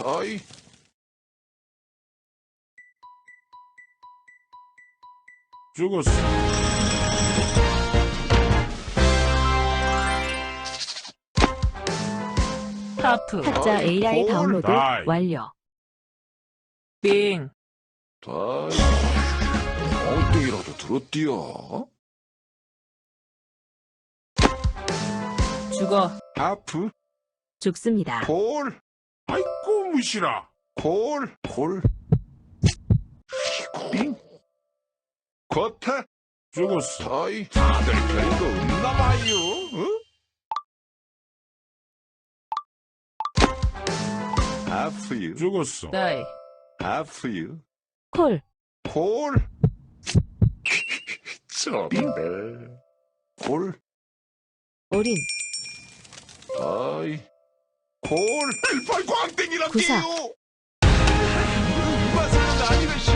다이. 죽었어. 하프 타짜 아이, AI 헐. 다운로드 아이. 완료. 빙 다이. 엉뚱이라도 들었디야. 죽어 하프, 죽습니다. 콜, 아이고 무시라. 콜, 콜. 빙. 쿼터, 죽었어. 다이. 다들 별거 없나 봐요. 어? 하프유, 죽었어. 다이 하프유, 콜, 콜. 빙. 콜, 올인, 다이. 콜. 빨 광땡이란 구사. 게요. 이 맛은 아니라시오.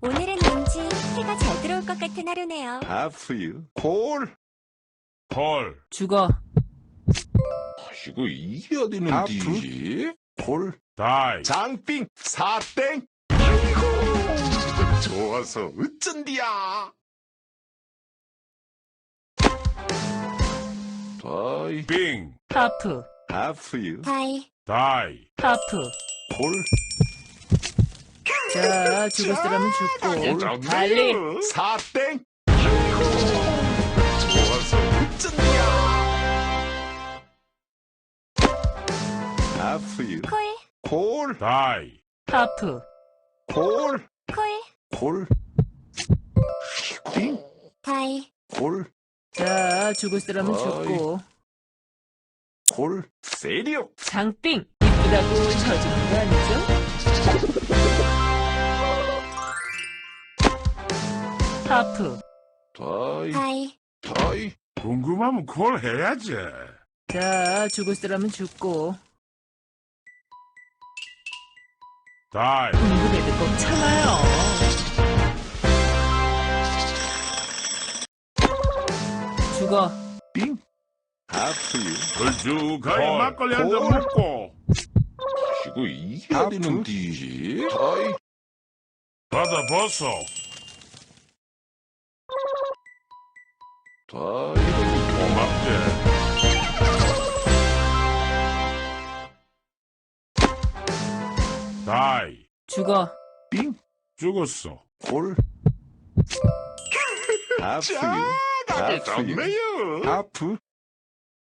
오늘은 왠지 해가 잘 들어올 것 같은 하루네요. 하프유, 콜. 헐. 죽어 이거 이겨야 되는데. 콜. 다이. 장빙 사땡 아이고 좋아서 어쩐디야 다이. 빙. 하프. 하프유. 다이, 다이. 하프. 콜. 자 죽을 사람은 죽고. 자, 달리. 사땡. 좋아서 어쩐디야 하프유. 콜, 콜. 다이. 하프. 콜, 콜, 콜, 빙, 다이, 콜, 자 죽을 사람은 어이. 죽고 콜, 세리오, 장빙 이쁘다고 져주는 거 아니죠? 하프 다이, 다이, 다이, 궁금하면 그걸 해야지. 자 죽을 사람은 죽고 다이. 궁금해도 꼭 참아요 죽어 빙, 하프유, 걸쭉하게 헐. 막걸리 한잔 헐. 먹고 이거 이겨야 하프. 되는데. 다이, 받아 벗어. 다이, 고맙게. 다이. 죽어 빙, 죽었어. 콜, 하프유, 하프유, 하프,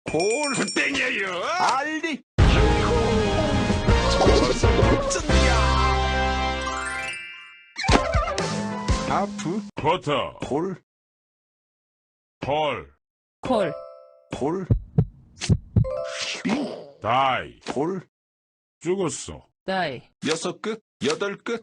콜, 굿땡이에요. 알리, 아이고, 좋아서 어쩐디야. 하프, 쿼터. 콜, 헐. 콜 콜, 빙, 다이. 콜, 죽었어. 다이 여섯 끝, 여덟 끝,